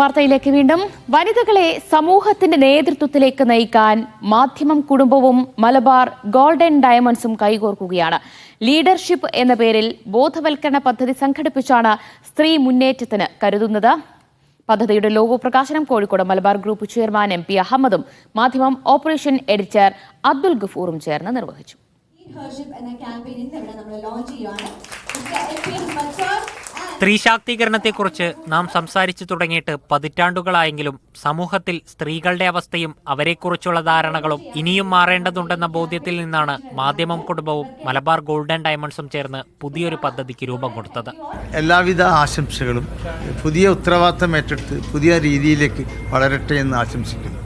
വാർത്തയിലേക്ക് വീണ്ടും. വനിതകളെ സമൂഹത്തിന്റെ നേതൃത്വത്തിലേക്ക് നയിക്കാൻ മാധ്യമം കുടുംബവും മലബാർ ഗോൾഡൻ ഡയമണ്ട്സും കൈകോർക്കുകയാണ്. ലീഡർഷിപ്പ് എന്ന പേരിൽ ബോധവൽക്കരണ പദ്ധതി സംഘടിപ്പിച്ചാണ് സ്ത്രീ മുന്നേറ്റത്തിന് കരുതുന്നത്. പദ്ധതിയുടെ ലോഗോ പ്രകാശനം Kozhikode Malabar group chairman M P അഹമ്മദും Madhyamam operation editor Abdul ഗഫൂറും ചേർന്ന് നിർവഹിച്ചു. എന്ന ക്യാമ്പയിൻ ഇവിടെ നമ്മൾ ലോഞ്ച് ചെയ്യുകയാണ് സ്ത്രീ ശാക്തീകരണത്തെക്കുറിച്ച് നാം സംസാരിച്ചു തുടങ്ങിയിട്ട് പതിറ്റാണ്ടുകളായെങ്കിലും സമൂഹത്തിൽ സ്ത്രീകളുടെ അവസ്ഥയും അവരെക്കുറിച്ചുള്ള ധാരണകളും ഇനിയും മാറേണ്ടതുണ്ടെന്ന ബോധ്യത്തിൽ നിന്നാണ് മാധ്യമം കുടുംബവും മലബാർ ഗോൾഡൻ ഡയമണ്ട്സും ചേർന്ന് പുതിയൊരു പദ്ധതിക്ക് രൂപം കൊടുത്തത്. എല്ലാവിധ ആശംസകളും പുതിയ ഉത്തരവാദിത്തം ഏറ്റെടുത്ത് പുതിയ രീതിയിലേക്ക് വളരട്ടെ എന്ന് ആശംസിക്കുന്നു.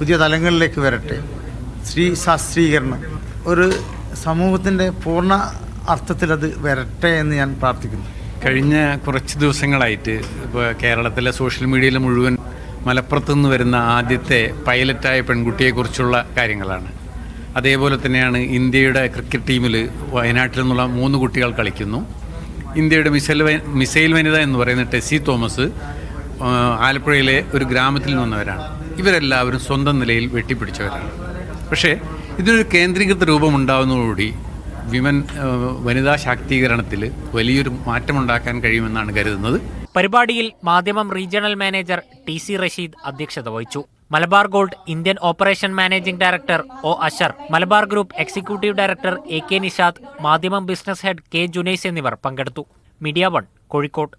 പുതിയ തലങ്ങളിലേക്ക് വരട്ടെ. സ്ത്രീ ശാസ്ത്രീകരണം ഒരു സമൂഹത്തിന്റെ പൂർണ അർത്ഥത്തിലത് വരട്ടെ എന്ന് ഞാൻ പ്രാർത്ഥിക്കുന്നു. കഴിഞ്ഞ കുറച്ച് ദിവസങ്ങളായിട്ട് ഇപ്പോൾ കേരളത്തിലെ സോഷ്യൽ മീഡിയയിൽ മുഴുവൻ മലപ്പുറത്തു നിന്ന് വരുന്ന ആദ്യത്തെ പൈലറ്റായ പെൺകുട്ടിയെക്കുറിച്ചുള്ള കാര്യങ്ങളാണ്. അതേപോലെ തന്നെയാണ് ഇന്ത്യയുടെ ക്രിക്കറ്റ് ടീമിൽ വയനാട്ടിൽ നിന്നുള്ള മൂന്ന് കുട്ടികൾ കളിക്കുന്നു. ഇന്ത്യയുടെ മിസൈൽ മിസൈൽ വനിത എന്ന് പറയുന്ന ടെസി തോമസ് ആലപ്പുഴയിലെ ഒരു ഗ്രാമത്തിൽ നിന്നവരാണ്. ഇവരെല്ലാവരും സ്വന്തം നിലയിൽ വെട്ടിപ്പിടിച്ചവരാണ്. പക്ഷേ ഇതിനൊരു കേന്ദ്രീകൃത രൂപം ഉണ്ടാകുന്നതോടുകൂടി വിമൻ വനിതാ ശാക്തീകരണത്തിൽ വലിയൊരു മാറ്റമുണ്ടാക്കാൻ കഴിയുമെന്നാണ് കരുതുന്നത്. പരിപാടിയിൽ Madhyamam regional manager T C Rasheed അധ്യക്ഷത വഹിച്ചു. Malabar gold Indian operation managing director O Ashar Malabar group executive director A K Nishad Madhyamam business head K Junais എന്നിവർ പങ്കെടുത്തു. Media one Kozhikode.